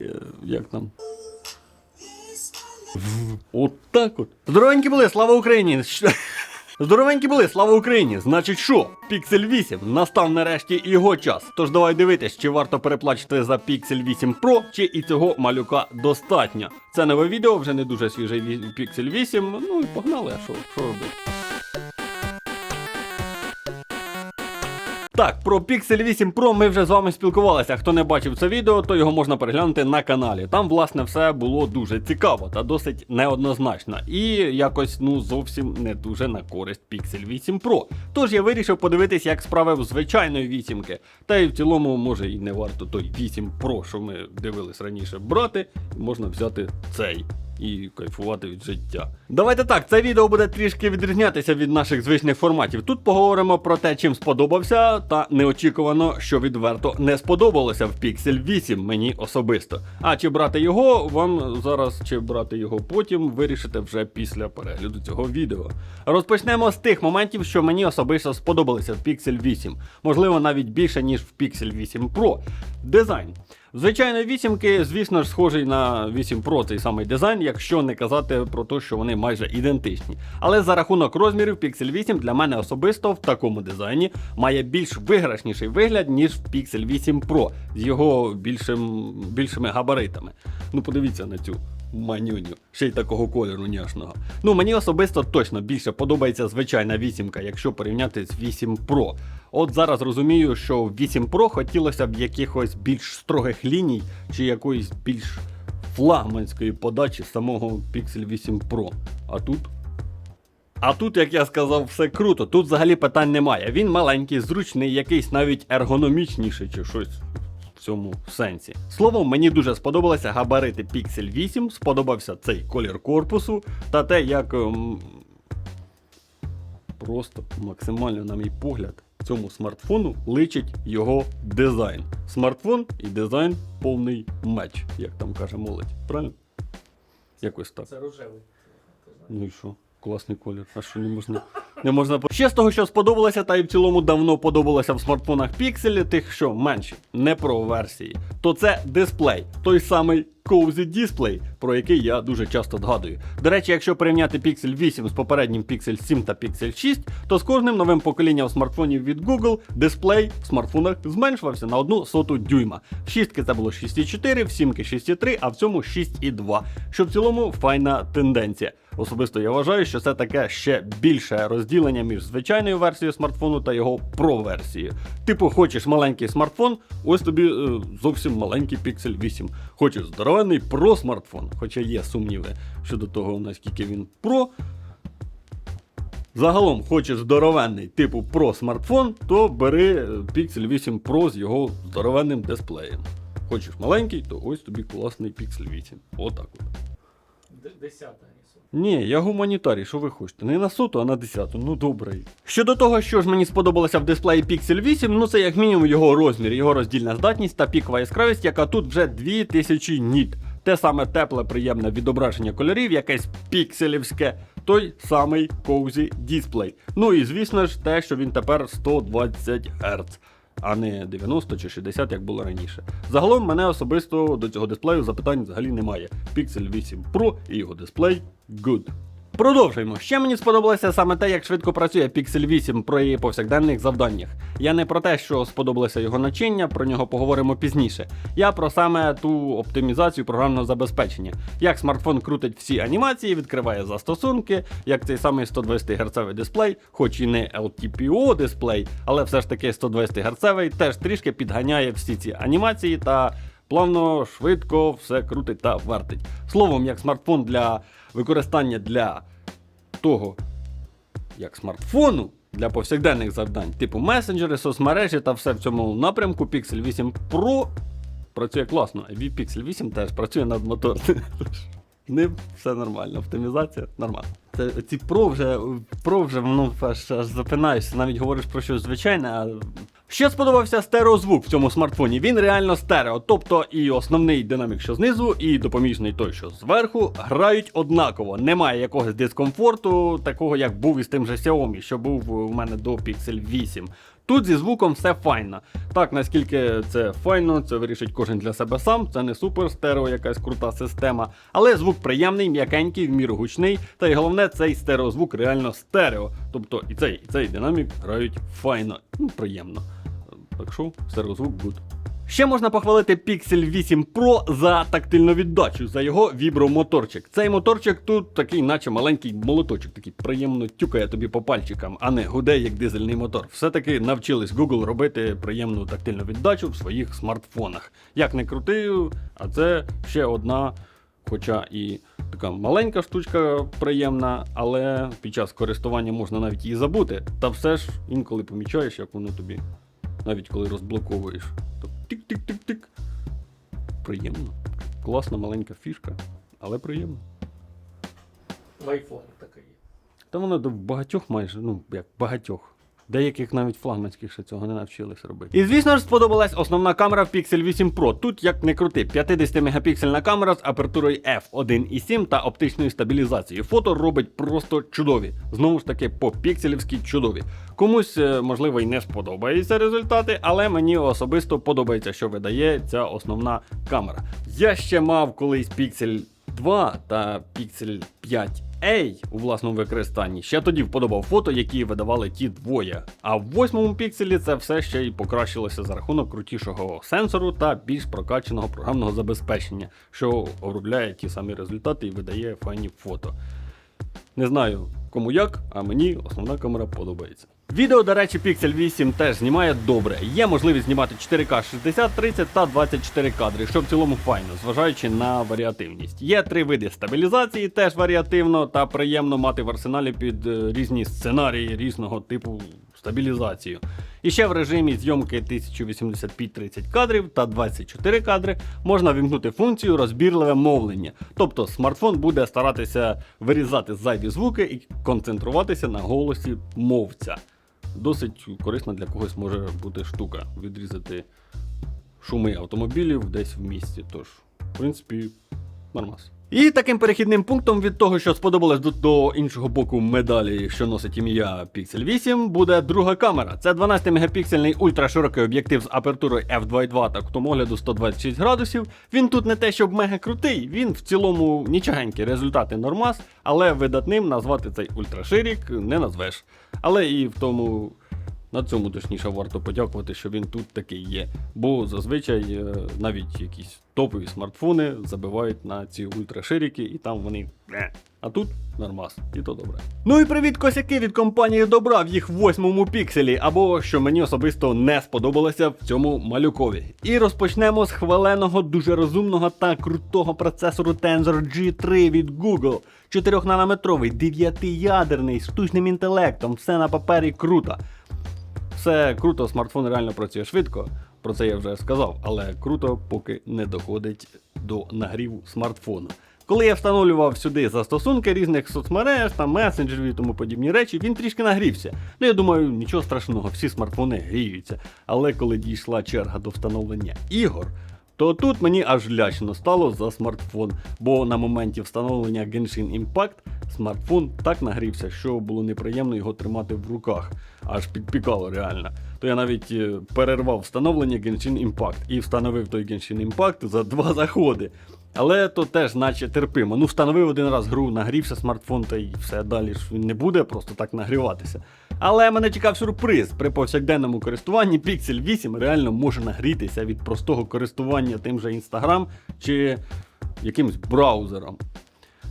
Е, Як там? От так от. Здоровенькі були, слава Україні! Здоровенькі були, слава Україні! Значить що? Pixel 8 настав нарешті його час. Тож давай дивитись, чи варто переплачити за Pixel 8 Pro, чи і цього малюка достатньо. Це нове відео, вже не дуже свіжий ві- Pixel 8. Ну і погнали, а що, що робити? Так, про Pixel 8 Pro ми вже з вами спілкувалися. Хто не бачив це відео, то його можна переглянути на каналі. Там, власне, все було дуже цікаво та досить неоднозначно. І якось ну зовсім не дуже на користь Pixel 8 Pro. Тож я вирішив подивитись, як справи в звичайної вісімки. Та й в цілому, може, і не варто той 8 Pro, що ми дивились раніше, брати. Можна взяти цей і кайфувати від життя. Давайте так, це відео буде трішки відрізнятися від наших звичних форматів. Тут поговоримо про те, чим сподобався, та неочікувано, що відверто не сподобалося в Pixel 8 мені особисто. А чи брати його, вам зараз чи брати його потім, вирішите вже після перегляду цього відео. Розпочнемо з тих моментів, що мені особисто сподобалися в Pixel 8. Можливо, навіть більше, ніж в Pixel 8 Pro. Дизайн. Звичайно, вісімки, звісно ж, схожий на 8 Pro цей самий дизайн, якщо не казати про те, що вони майже ідентичні. Але за рахунок розмірів Pixel 8 для мене особисто в такому дизайні має більш виграшніший вигляд, ніж в Pixel 8 Pro з його більшим, більшими габаритами. Ну, подивіться на цю манюню, ще й такого кольору няшного. Ну, мені особисто точно більше подобається звичайна вісімка, якщо порівняти з 8 Pro. От зараз розумію, що в 8 Pro хотілося б якихось більш строгих ліній чи якоїсь більш флагманської подачі самого Pixel 8 Pro. А тут. А тут, як я сказав, все круто. Тут взагалі питань немає. Він маленький, зручний, якийсь навіть ергономічніший чи щось в цьому сенсі. Словом, мені дуже сподобалися габарити Pixel 8, сподобався цей колір корпусу та те, як ем, просто максимально, на мій погляд, цьому смартфону личить його дизайн. Смартфон і дизайн повний меч, як там каже молодь. Правильно? Якось так. Це рожевий. Ну і що? Класний колір. А що не можна? Не можна Ще з того, що сподобалося, та й в цілому давно подобалося в смартфонах Pixel, тих, що менші, не про версії, то це дисплей, той самий Cozy Display, про який я дуже часто згадую. До речі, якщо порівняти Pixel 8 з попереднім Pixel 7 та Pixel 6, то з кожним новим поколінням смартфонів від Google дисплей в смартфонах зменшувався на одну соту дюйма. В шістки це було 6,4, в сімки 6,3, а в цьому 6,2, що в цілому файна тенденція. Особисто я вважаю, що це таке ще більше розділення між звичайною версією смартфону та його Pro-версією. Типу, хочеш маленький смартфон, ось тобі е, зовсім маленький Pixel 8. Хочеш здоровенний Pro смартфон, хоча є сумніви щодо того, наскільки він Pro. Загалом, хочеш здоровенний типу Pro смартфон, то бери е, Pixel 8 Pro з його здоровенним дисплеєм. Хочеш маленький, то ось тобі класний Pixel 8. Отак от. Десята рісу. Ні, я гуманітарій, що ви хочете? Не на соту, а на десяту. Ну добре. Щодо того, що ж мені сподобалося в дисплеї Pixel 8, ну це як мінімум його розмір, його роздільна здатність та пікова яскравість, яка тут вже 2000 ніт. Те саме тепле, приємне відображення кольорів, якесь пікселівське, той самий Cozy Display. Ну і звісно ж, те, що він тепер 120 Гц. А не 90 чи 60, як було раніше. Загалом мене особисто до цього дисплею запитань взагалі немає. Pixel 8 Pro і його дисплей good. Продовжуємо. Ще мені сподобалося саме те, як швидко працює Pixel 8 про її повсякденних завданнях. Я не про те, що сподобалося його начиння, про нього поговоримо пізніше. Я про саме ту оптимізацію програмного забезпечення. Як смартфон крутить всі анімації, відкриває застосунки, як цей самий 120 Гц дисплей, хоч і не LTPO дисплей, але все ж таки 120 Гц теж трішки підганяє всі ці анімації та плавно, швидко все крутить та вертить. Словом, як смартфон для використання для того, як смартфону для повсякденних завдань, типу месенджери, соцмережі та все в цьому напрямку Pixel 8 Pro працює класно. А Pixel 8 теж працює над. З ним все нормально, оптимізація нормально. Це ці Pro вже, Pro вже ну, аж, аж запинаюся, навіть говориш про щось звичайне, а Ще сподобався стереозвук в цьому смартфоні. Він реально стерео, тобто і основний динамік, що знизу, і допоміжний той, що зверху, грають однаково. Немає якогось дискомфорту, такого як був із тим же Xiaomi, що був у мене до Pixel 8. Тут зі звуком все файно. Так, наскільки це файно, це вирішить кожен для себе сам. Це не супер стерео, якась крута система. Але звук приємний, м'якенький, в міру гучний. Та й головне, цей стереозвук реально стерео. Тобто і цей, і цей динамік грають файно, ну, приємно. Так що, стереозвук good. Ще можна похвалити Pixel 8 Pro за тактильну віддачу, за його вібромоторчик. Цей моторчик тут такий, наче маленький молоточок, такий приємно тюкає тобі по пальчикам, а не гуде як дизельний мотор. Все-таки навчились Google робити приємну тактильну віддачу в своїх смартфонах. Як не крути, а це ще одна, хоча і така маленька штучка приємна, але під час користування можна навіть її забути. Та все ж інколи помічаєш, як воно тобі навіть коли розблоковуєш. Тик-тик-тик-тик. Приємно. Класна маленька фішка, але приємно. В айфоні таке є. Та воно до багатьох майже, ну як багатьох. Деяких навіть флагманських ще цього не навчились робити. І звісно ж сподобалась основна камера в Pixel 8 Pro. Тут як не крути, 50 мегапіксельна камера з апертурою f1.7 та оптичною стабілізацією. Фото робить просто чудові. Знову ж таки, по пікселівськи чудові. Комусь, е, можливо, і не сподобаються результати, але мені особисто подобається, що видає ця основна камера. Я ще мав колись Pixel 2 та Pixel 5 A у власному використанні. Ще тоді вподобав фото, які видавали ті двоє. А в восьмому пікселі це все ще й покращилося за рахунок крутішого сенсору та більш прокаченого програмного забезпечення, що обробляє ті самі результати і видає файні фото. Не знаю кому як, а мені основна камера подобається. Відео, до речі, Pixel 8 теж знімає добре. Є можливість знімати 4К 60, 30 та 24 кадри, що в цілому файно, зважаючи на варіативність. Є три види стабілізації, теж варіативно та приємно мати в арсеналі під е, різні сценарії різного типу стабілізацію. І ще в режимі зйомки 1080p 30 кадрів та 24 кадри можна вімкнути функцію розбірливе мовлення. Тобто смартфон буде старатися вирізати зайві звуки і концентруватися на голосі мовця. Досить корисна для когось може бути штука відрізати шуми автомобілів десь в місті. Тож, в принципі, нормас. І таким перехідним пунктом від того, що сподобалось до, до іншого боку медалі, що носить ім'я Pixel 8, буде друга камера. Це 12-мегапіксельний ультраширокий об'єктив з апертурою f2.2 та кутом огляду 126 градусів. Він тут не те, щоб мега крутий, він в цілому нічогенький, результати нормас, але видатним назвати цей ультраширік не назвеш. Але і в тому. На цьому точніше варто подякувати, що він тут такий є. Бо зазвичай е, навіть якісь топові смартфони забивають на ці ультраширіки, і там вони. А тут нормас, і то добре. Ну і привіт, косяки від компанії Добра в їх восьмому пікселі, або що мені особисто не сподобалося в цьому малюкові. І розпочнемо з хваленого, дуже розумного та крутого процесору Tensor G3 від Google. 4-нанометровий, 9-ядерний, з штучним інтелектом, все на папері круто. Все круто, смартфон реально працює швидко. Про це я вже сказав, але круто, поки не доходить до нагріву смартфона. Коли я встановлював сюди застосунки різних соцмереж, там месенджерів і тому подібні речі, він трішки нагрівся. Ну я думаю, нічого страшного, всі смартфони гріються. Але коли дійшла черга до встановлення ігор, то тут мені аж лячно стало за смартфон, бо на моменті встановлення Genshin Impact смартфон так нагрівся, що було неприємно його тримати в руках, аж підпікало реально. То я навіть е, перервав встановлення Genshin Impact і встановив той Genshin Impact за два заходи. Але то теж наче терпимо. Ну, встановив один раз гру, нагрівся смартфон, та й все далі ж він не буде просто так нагріватися. Але мене чекав сюрприз. При повсякденному користуванні Pixel 8 реально може нагрітися від простого користування тим же Instagram чи якимось браузером.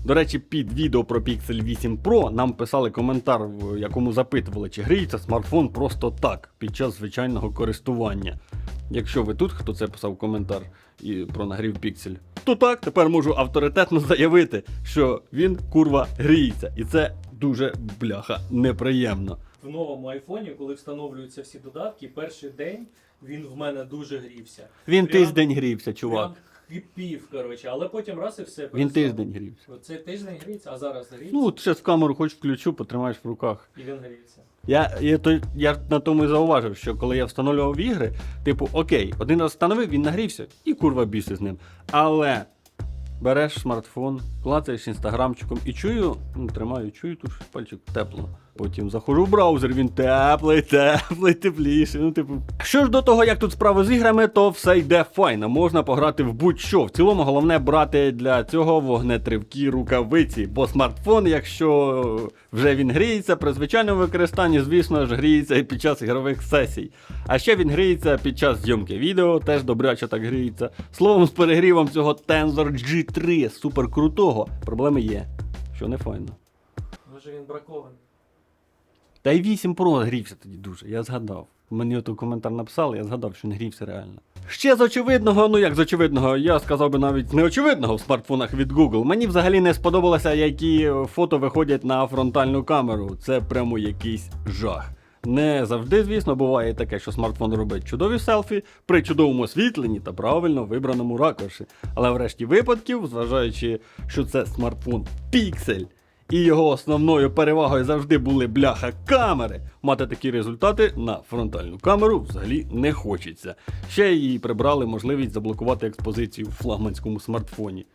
До речі, під відео про Pixel 8 Pro нам писали коментар, в якому запитували, чи гріється смартфон просто так під час звичайного користування. Якщо ви тут, хто це писав коментар і про нагрів Pixel, то так, тепер можу авторитетно заявити, що він курва гріється. І це дуже бляха неприємно. В новому айфоні, коли встановлюються всі додатки, перший день він в мене дуже грівся. Він Прям- тиждень грівся, чувак. Прям кипів, коротше, але потім раз і все Він тиждень грівся. Це тиждень гріється, а зараз гріється Ну, от зараз камеру хоч включу, потримаєш в руках. і він гріється. Я, я, то, я на тому і зауважив, що коли я встановлював ігри, типу, окей, один раз встановив, він нагрівся, і курва біси з ним. Але береш смартфон, клацаєш інстаграмчиком і чую, ну, тримаю, чую тут щось пальчик тепло. Потім заходжу в браузер, він теплий, теплий, тепліший. Ну, типу. Що ж до того, як тут справи з іграми, то все йде файно. Можна пограти в будь-що. В цілому головне брати для цього вогнетривкі рукавиці, бо смартфон, якщо вже він гріється, при звичайному використанні, звісно ж, гріється і під час ігрових сесій. А ще він гріється під час зйомки відео, теж добряче так гріється. Словом, з перегрівом цього Tensor G3 супер крутого. Проблеми є, що не файно. Може він бракований. Та й 8 Pro грівся тоді дуже, я згадав. Мені ото коментар написали, я згадав, що він грівся реально. Ще з очевидного, ну як з очевидного, я сказав би навіть неочевидного в смартфонах від Google. Мені взагалі не сподобалося, які фото виходять на фронтальну камеру. Це прямо якийсь жах. Не завжди, звісно, буває таке, що смартфон робить чудові селфі при чудовому освітленні та правильно вибраному ракурсі. Але в решті випадків, зважаючи, що це смартфон Pixel, і його основною перевагою завжди були бляха камери. Мати такі результати на фронтальну камеру взагалі не хочеться. Ще й прибрали можливість заблокувати експозицію в флагманському смартфоні.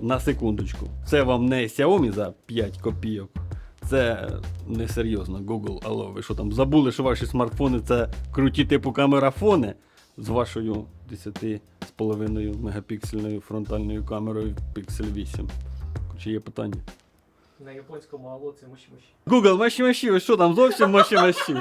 На секундочку. Це вам не Xiaomi за 5 копійок. Це несерйозно, Google, алло, ви що там забули, що ваші смартфони це круті типу камерафони з вашою 10,5 мегапіксельною фронтальною камерою Pixel 8. Чи є питання? На японському алло це муші-муші. Google, мощі мощі, ви що там зовсім мощі мощі?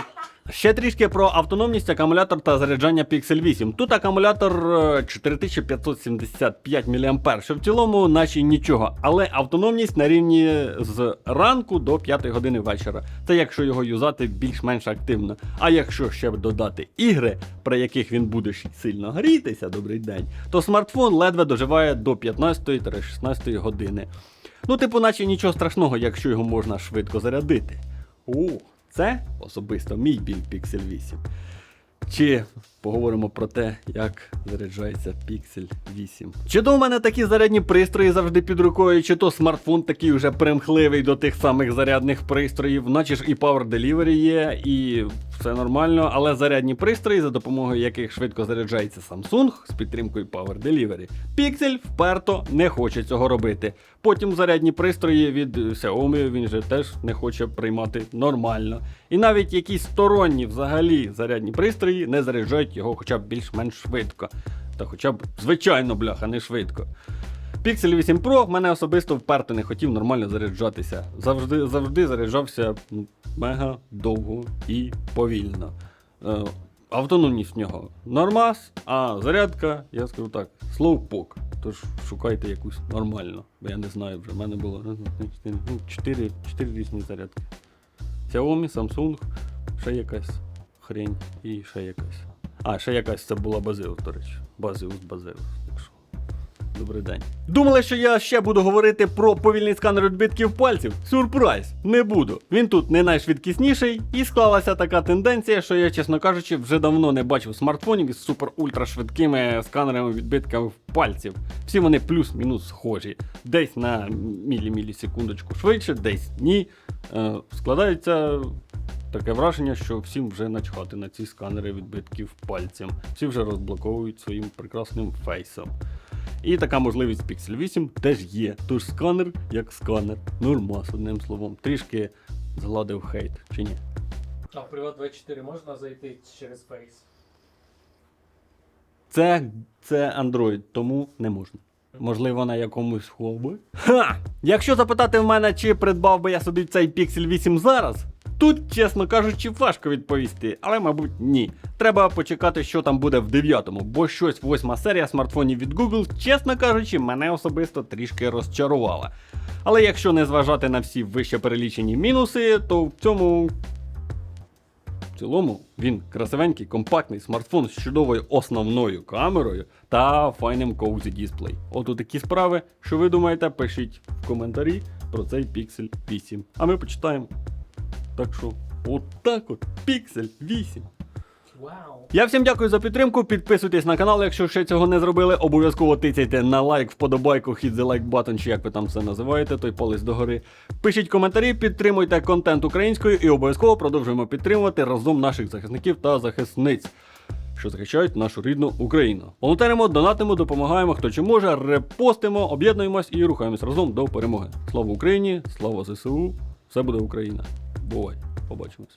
Ще трішки про автономність, акумулятор та заряджання Pixel 8. Тут акумулятор е, 4575 мА, що в цілому наче нічого, але автономність на рівні з ранку до 5 години вечора. Це якщо його юзати більш-менш активно. А якщо ще додати ігри, при яких він буде сильно грітися, добрий день, то смартфон ледве доживає до 15-16 години. Ну, типу, наче нічого страшного, якщо його можна швидко зарядити. У, це особисто мій біль Pixel 8. Чи поговоримо про те, як заряджається Pixel 8. Чи то у мене такі зарядні пристрої завжди під рукою, чи то смартфон такий вже примхливий до тих самих зарядних пристроїв, наче ж і Power Delivery є, і все нормально, але зарядні пристрої, за допомогою яких швидко заряджається Samsung з підтримкою Power Delivery. Pixel вперто не хоче цього робити. Потім зарядні пристрої від Xiaomi він же теж не хоче приймати нормально. І навіть якісь сторонні взагалі зарядні пристрої не заряджають його хоча б більш-менш швидко. Та хоча б звичайно, бляха, не швидко. Pixel 8 Pro мене особисто вперто не хотів нормально заряджатися. Завжди, завжди заряджався ну, мега довго і повільно. Е, автономність в нього нормас, а зарядка, я скажу так, слоупок. Тож шукайте якусь нормальну, бо я не знаю вже. В мене було ну, 4, 4 різні зарядки. Xiaomi, Samsung, ще якась хрень і ще якась. А, ще якась це була Базеус, до речі. Базеус, Базеус. Так що, Добрий день. Думали, що я ще буду говорити про повільний сканер відбитків пальців? Сюрприз! Не буду. Він тут не найшвидкісніший, і склалася така тенденція, що я, чесно кажучи, вже давно не бачив смартфонів із супер-ультра швидкими сканерами відбитків пальців. Всі вони плюс-мінус схожі. Десь на мілі-мілі-секундочку швидше, десь ні. Е, складається таке враження, що всім вже начхати на ці сканери відбитків пальцем. Всі вже розблоковують своїм прекрасним фейсом. І така можливість Pixel 8 теж є. Тож сканер як сканер. Нормас, одним словом. Трішки згладив хейт, чи ні? А в Privat 24 можна зайти через Face? Це, це Android, тому не можна. Можливо, на якомусь хобі. Ха! Якщо запитати в мене, чи придбав би я собі цей Pixel 8 зараз, тут, чесно кажучи, важко відповісти, але, мабуть, ні. Треба почекати, що там буде в 9-му, бо щось восьма серія смартфонів від Google, чесно кажучи, мене особисто трішки розчарувала. Але якщо не зважати на всі вище перелічені мінуси, то в цьому в цілому він красивенький, компактний смартфон з чудовою основною камерою та файним Cozy дисплей. От у такі справи, що ви думаєте, пишіть в коментарі про цей Pixel 8. А ми почитаємо. Так що, от так от, Pixel 8. Вау! Я всім дякую за підтримку. Підписуйтесь на канал, якщо ще цього не зробили. Обов'язково тицяйте на лайк, вподобайку, hit the like button, чи як ви там це називаєте, той палець догори. Пишіть коментарі, підтримуйте контент українською і обов'язково продовжуємо підтримувати разом наших захисників та захисниць. Що захищають нашу рідну Україну. Волонтеримо, донатимо, допомагаємо, хто чи може, репостимо, об'єднуємось і рухаємось разом до перемоги. Слава Україні! Слава ЗСУ! Все буде Україна! board. What about you?